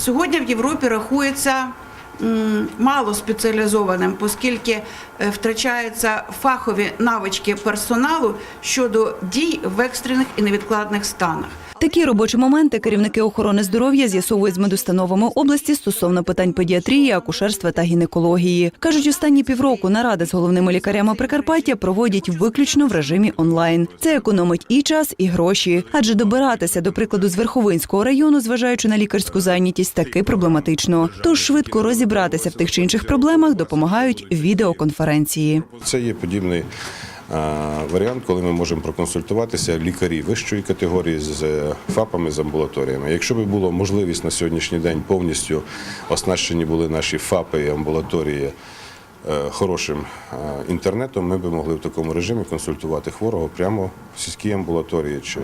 сьогодні в Європі рахується мало спеціалізованим, оскільки е, втрачаються фахові навички персоналу щодо дій в екстрених і невідкладних станах. Такі робочі моменти керівники охорони здоров'я з'ясовують з медустановами області стосовно питань педіатрії, акушерства та гінекології. кажуть, останні півроку наради з головними лікарями Прикарпаття проводять виключно в режимі онлайн. Це економить і час, і гроші. Адже добиратися, до прикладу, з Верховинського району, зважаючи на лікарську зайнятість, таки проблематично. Тож швидко розібратися в тих чи інших проблемах допомагають відеоконференції. Це є подібний варіант, коли ми можемо проконсультуватися лікарі вищої категорії з ФАПами, з амбулаторіями. Якщо б було можливість на сьогоднішній день повністю оснащені були наші ФАПи і амбулаторії хорошим е, інтернетом, ми б могли в такому режимі консультувати хворого прямо в сільській амбулаторії чи е,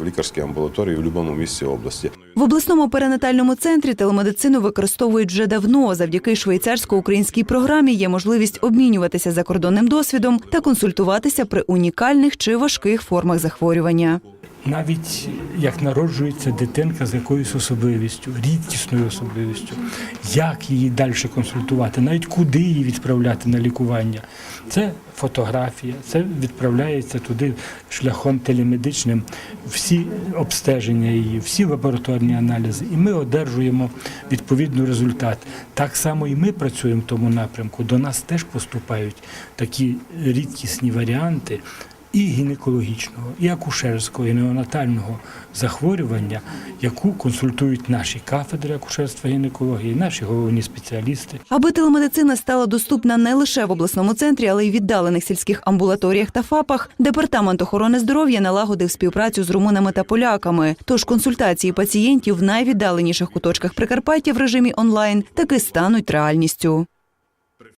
в лікарській амбулаторії в будь-якому місці області. В обласному перинатальному центрі телемедицину використовують вже давно. Завдяки швейцарсько-українській програмі є можливість обмінюватися закордонним досвідом та консультуватися при унікальних чи важких формах захворювання. Навіть як народжується дитинка з якоюсь особливістю, рідкісною особливістю, як її далі консультувати, навіть куди її відправляти на лікування. Це фотографія, це відправляється туди шляхом телемедичним, всі обстеження її, всі лабораторні аналізи, і ми одержуємо відповідний результат. Так само і ми працюємо в тому напрямку. До нас теж поступають такі рідкісні варіанти і гінекологічного, і акушерського, і неонатального захворювання, яку консультують наші кафедри акушерства і гінекології, наші головні спеціалісти. Аби телемедицина стала доступна не лише в обласному центрі, але й віддалених сільських амбулаторіях та ФАПах, департамент охорони здоров'я налагодив співпрацю з румунами та поляками. Тож консультації пацієнтів в найвіддаленіших куточках Прикарпаття в режимі онлайн таки стануть реальністю.